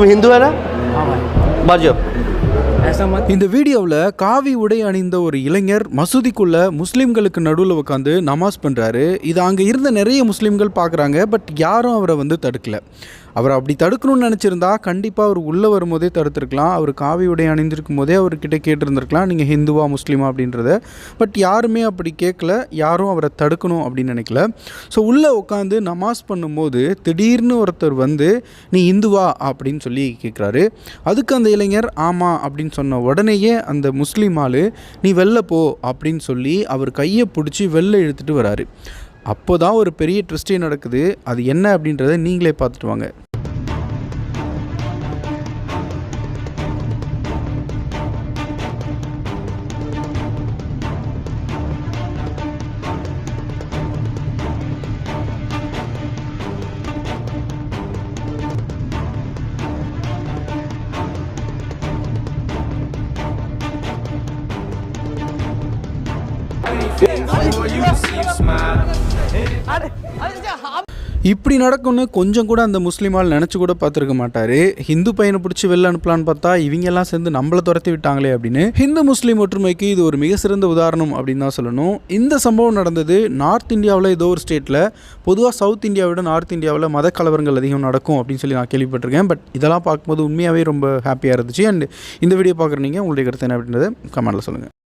तुम हिंदू है ना हाँ भाई बाजो ऐसा मत இந்த வீடியோவில் காவி உடை அணிந்த ஒரு இளைஞர் மசூதிக்குள்ள முஸ்லீம்களுக்கு நடுவில் உட்காந்து நமாஸ் பண்ணுறாரு இது அங்கே இருந்த நிறைய முஸ்லீம்கள் பார்க்குறாங்க பட் யாரும் அவரை வந்து தடுக்கல அவர் அப்படி தடுக்கணும்னு நினச்சிருந்தா கண்டிப்பாக அவர் உள்ளே வரும்போதே தடுத்துருக்கலாம். அவர் காவி உடை அணிந்திருக்கும் போதே அவர்கிட்ட கேட்டிருந்திருக்கலாம். நீங்கள் ஹிந்துவா முஸ்லீமா அப்படின்றத. பட் யாருமே அப்படி கேட்கல. யாரும் அவரை தடுக்கணும் அப்படின்னு நினைக்கல. ஸோ உள்ளே உட்காந்து நமாஸ் பண்ணும்போது திடீர்னு ஒருத்தர் வந்து நீ இந்துவா அப்படின்னு சொல்லி கேட்குறாரு. அதுக்கு அந்த இளைஞர் ஆமாம் அப்படின்னு சொன்ன உடனேயே அந்த முஸ்லீம் ஆளு நீ வெளில போ அப்படின்னு சொல்லி அவர் கையை பிடிச்சி வெளில இழுத்துட்டு வராரு. அப்போ தான் ஒரு பெரிய ட்விஸ்டே நடக்குது. அது என்ன அப்படின்றத நீங்களே பார்த்துட்டு வாங்க. இப்படி நடக்கும்னு கொஞ்சம் கூட அந்த முஸ்லீமால் நினச்சி கூட பார்த்துருக்க மாட்டார். ஹிந்து பையனை பிடிச்சி வெளில அனுப்பலான்னு பார்த்தா இவங்க எல்லாம் சேர்ந்து நம்மளை துரத்தி விட்டாங்களே அப்படின்னு. ஹிந்து முஸ்லீம் ஒற்றுமைக்கு இது ஒரு மிக சிறந்த உதாரணம் அப்படின்னு தான் சொல்லணும். இந்த சம்பவம் நடந்தது நார்த் இந்தியாவில் ஏதோ ஒரு ஸ்டேட்டில் பொதுவாக சவுத் இந்தியாவை நார்த் இந்தியாவில் மத கலவரங்கள் அதிகம் நடக்கும் அப்படின்னு சொல்லி நான் கேள்விப்பட்டிருக்கேன். பட் இதெல்லாம் பார்க்கும்போது உண்மையாகவே ரொம்ப ஹாப்பியாக இருந்துச்சு. அண்ட் இந்த வீடியோ பார்க்குற நீங்கள் உங்களுடைய கருத்து என்ன அப்படின்றத கமெண்ட்டில் சொல்லுங்கள்